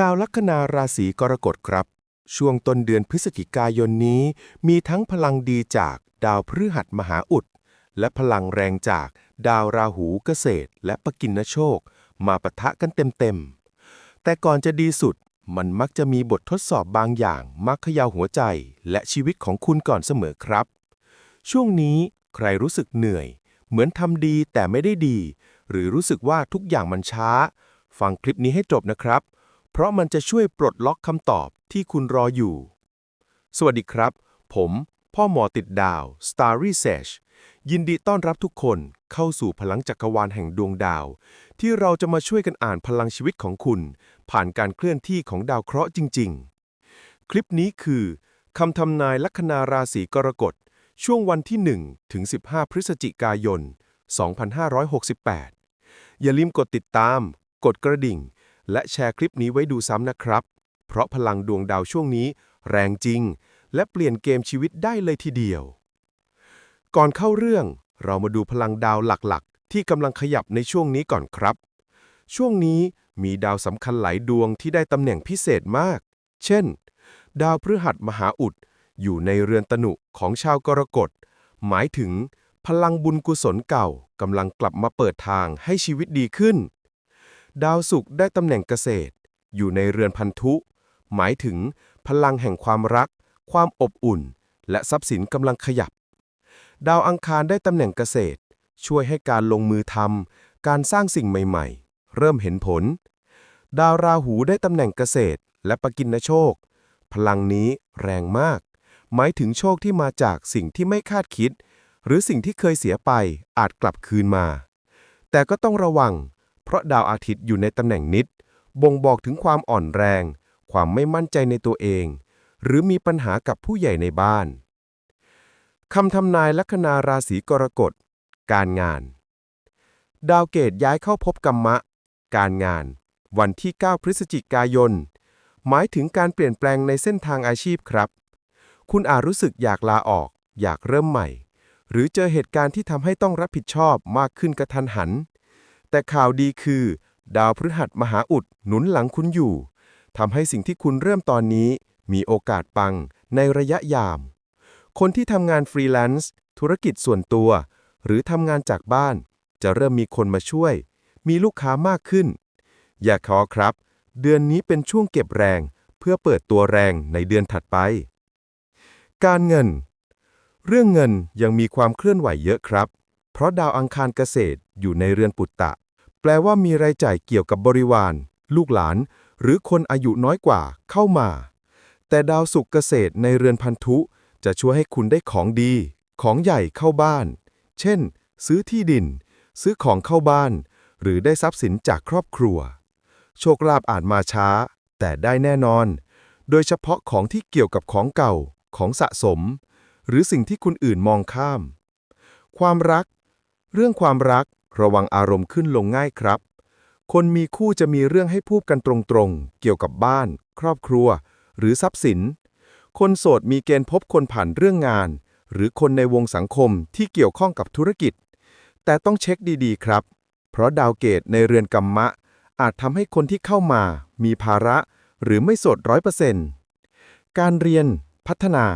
ชาวลัคนาราศีกรกฎครับ ช่วงต้นเดือนพฤศจิกายนนี้ มีทั้งพลังดีจากดาวพฤหัสมหาอุด และพลังแรงจากดาวราหูเกษตร และปกินโชค มาปะทะกันเต็มๆ แต่ก่อนจะดีสุดมันมักจะมีบททดสอบบางอย่างมักขย่าหัวใจและชีวิตของคุณก่อนเสมอครับ ช่วงนี้ใครรู้สึกเหนื่อย เหมือนทำดีแต่ไม่ได้ดี หรือรู้สึกว่าทุกอย่างมันช้า ฟังคลิปนี้ให้จบนะครับ เพราะมันจะช่วยปลดล็อกคำตอบที่คุณรออยู่ สวัสดีครับ ผม พ่อหมอติดดาว Star Research ยินดีต้อนรับทุกคนเข้าสู่พลังจักรวาลแห่งดวงดาว ที่เราจะมาช่วยกันอ่านพลังชีวิตของคุณ ผ่านการเคลื่อนที่ของดาวเคราะห์จริง ๆ คลิปนี้คือคำทำนายลัคนาราศีกรกฎ ช่วงวันที่ 1 ถึง 15 พฤศจิกายน 2568 อย่าลืมกดติดตาม กดกระดิ่ง และแชร์คลิปนี้ไว้ดูซ้ำนะครับ เพราะพลังดวงดาวช่วงนี้ แรงจริง และเปลี่ยนเกมชีวิตได้เลยทีเดียว ก่อนเข้าเรื่องเรามาดูพลังดาวหลักๆ ที่กำลังขยับในช่วงนี้ก่อนครับ ช่วงนี้มีดาวสำคัญหลายดวงที่ได้ตำแหน่งพิเศษมาก เช่น ดาวพฤหัสมหาอุด อยู่ในเรือนตนุของชาวกรกฎ หมายถึงพลังบุญกุศลเก่ากำลังกลับมาเปิดทางให้ชีวิตดีขึ้น ดาวศุกร์ได้ตำแหน่งเกษตร อยู่ในเรือนพันธุ หมายถึงพลังแห่งความรัก ความอบอุ่น และทรัพย์สินกำลังขยับ ดาวอังคารได้ตำแหน่งเกษตร ช่วยให้การลงมือทำการสร้างสิ่งใหม่ๆ เริ่มเห็นผล ดาวราหูได้ตำแหน่งเกษตร และปกินโชค พลังนี้แรงมาก หมายถึงโชคที่มาจากสิ่งที่ไม่คาดคิด หรือสิ่งที่เคยเสียไปอาจกลับคืนมา แต่ก็ต้องระวัง เพราะดาวอาทิตย์อยู่ในตำแหน่งนิด บ่งบอกถึงความอ่อนแรง ความไม่มั่นใจในตัวเอง หรือมีปัญหากับผู้ใหญ่ในบ้านคำทำนายลัคนาราศีกรกฎ การงาน ดาวเกตย้ายเข้าพบกรรมะ การงาน วันที่ 9 พฤศจิกายน หมายถึงการเปลี่ยนแปลงในเส้นทางอาชีพครับ คุณอาจรู้สึกอยากลาออก อยากเริ่มใหม่ หรือเจอเหตุการณ์ที่ทำให้ต้องรับผิดชอบมากขึ้นกระทันหัน แต่ข่าวดีคือ ดาวพฤหัสมหาอุดหนุนหลังคุณอยู่ทำให้สิ่งที่คุณเริ่มตอนนี้ มีโอกาสปังในระยะยาม คนที่ทำงานฟรีแลนซ์ธุรกิจส่วนตัว หรือทำงานจากบ้าน จะเริ่มมีคนมาช่วย มีลูกค้ามากขึ้น อย่าขอครับ เดือนนี้เป็นช่วงเก็บแรง เพื่อเปิดตัวแรงในเดือนถัดไป การเงิน เรื่องเงินยังมีความเคลื่อนไหวเยอะครับ เพราะดาวอังคารเกษตรอยู่ในเรือนปุตตะ แปลว่ามีรายจ่ายเกี่ยวกับบริวาร ลูกหลาน หรือคนอายุน้อยกว่าเข้ามา แต่ดาวศุกร์เกษตรในเรือนพันธุ จะช่วยให้คุณได้ของดี ของใหญ่เข้าบ้าน เช่น ซื้อที่ดิน ซื้อของเข้าบ้าน หรือได้ทรัพย์สินจากครอบครัว โชคลาภอาจมาช้า แต่ได้แน่นอน โดยเฉพาะของที่เกี่ยวกับของเก่า ของสะสม หรือสิ่งที่คนอื่นมองข้าม ความรัก เรื่องความรักระวังอารมณ์ขึ้นลงง่ายครับ คนมีคู่จะมีเรื่องให้พูดกันตรงๆ เกี่ยวกับบ้าน ครอบครัว หรือทรัพย์สิน คนโสดมีเกณฑ์พบคนผ่านเรื่องงาน หรือคนในวงสังคมที่เกี่ยวข้องกับธุรกิจ แต่ต้องเช็คดีๆ ครับ เพราะดาวเกตในเรือนกรรมะ อาจทำให้คนที่เข้ามา มีภาระ หรือไม่โสดร้อยเปอร์เซ็นต์การเรียน พัฒนา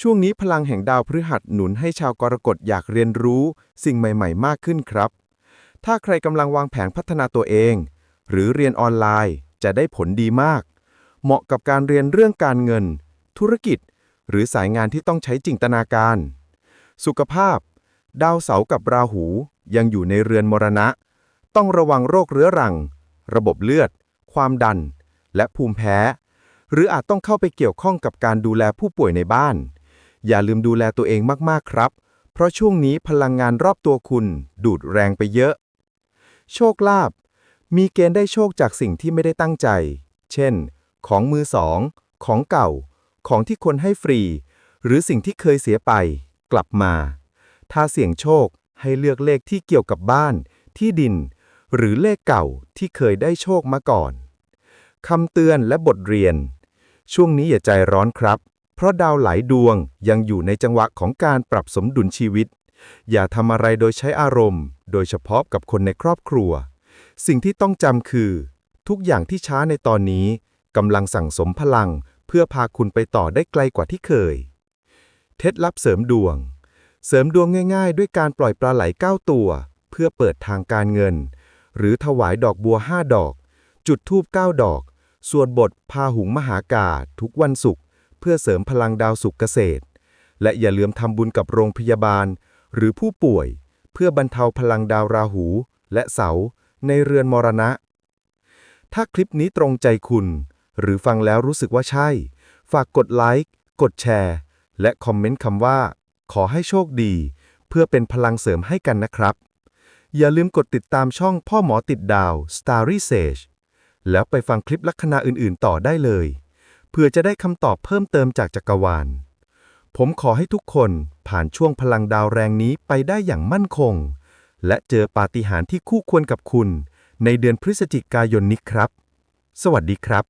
ช่วงนี้พลังแห่งดาวพฤหัสหนุนให้ชาวกรกฎอยากเรียนรู้ สิ่งใหม่ ๆ มากขึ้นครับ ถ้าใครกำลังวางแผนพัฒนาตัวเอง หรือเรียนออนไลน์จะได้ผลดีมาก เหมาะกับการเรียนเรื่องการเงิน ธุรกิจ หรือสายงานที่ต้องใช้จินตนาการ สุขภาพ ดาวเสาร์กับราหูยังอยู่ในเรือนมรณะ ต้องระวังโรคเรื้อรัง ระบบเลือด ความดัน และภูมิแพ้ หรืออาจต้องเข้าไปเกี่ยวข้องกับการดูแลผู้ป่วยในบ้าน อย่าลืมดูแลตัวเองมากๆครับ เพราะช่วงนี้พลังงานรอบตัวคุณ ดูดแรงไปเยอะ โชคลาภมีเกณฑ์ได้โชคจากสิ่งที่ไม่ได้ตั้งใจ เช่น ของมือสอง ของเก่า ของที่คนให้ฟรี หรือสิ่งที่เคยเสียไป กลับมา ถ้าเสี่ยงโชคให้เลือกเลขที่เกี่ยวกับบ้าน ที่ดิน หรือเลขเก่าที่เคยได้โชคมาก่อนคำเตือนและบทเรียน ช่วงนี้อย่าใจร้อนครับ ราะดาวหลายดวงยังอยู่ในจังหวะของการปรับสมดุลชีวิต อย่าทำอะไรโดยใช้อารมณ์ โดยเฉพาะกับคนในครอบครัว สิ่งที่ต้องจำคือ ทุกอย่างที่ช้าในตอนนี้กำลังสั่งสมพลัง เพื่อพาคุณไปต่อได้ไกลกว่าที่เคยเคล็ดลับเสริมดวง เสริมดวงง่าย ๆ ด้วยการปล่อยปลาไหล9ตัว เพื่อเปิดทางการเงิน หรือถวายดอกบัว5ดอก จุดธูป9ดอก สวดบทพาหุงมหากาทุกวันศุกร์ เพื่อเสริมพลังดาวศุกเกษตร และอย่าลืมทำบุญกับโรงพยาบาล หรือผู้ป่วย เพื่อบรรเทาพลังดาวราหู และเสาในเรือนมรณะ ถ้าคลิปนี้ตรงใจคุณ หรือฟังแล้วรู้สึกว่าใช่ ฝากกดไลค์กดแชร์ และคอมเมนต์คำว่า ขอให้โชคดี เพื่อเป็นพลังเสริมให้กันนะครับ อย่าลืมกดติดตามช่องพ่อหมอติดดาว Starry Sage แล้วไปฟังคลิปลัคนาอื่น ๆ ต่อได้เลย เพื่อจะได้คำตอบเพิ่มเติมจากจักรวาล ผมขอให้ทุกคนผ่านช่วงพลังดาวแรงนี้ไปได้อย่างมั่นคง และเจอปาฏิหาริย์ที่คู่ควรกับคุณ ในเดือนพฤศจิกายนนี้ครับ สวัสดีครับ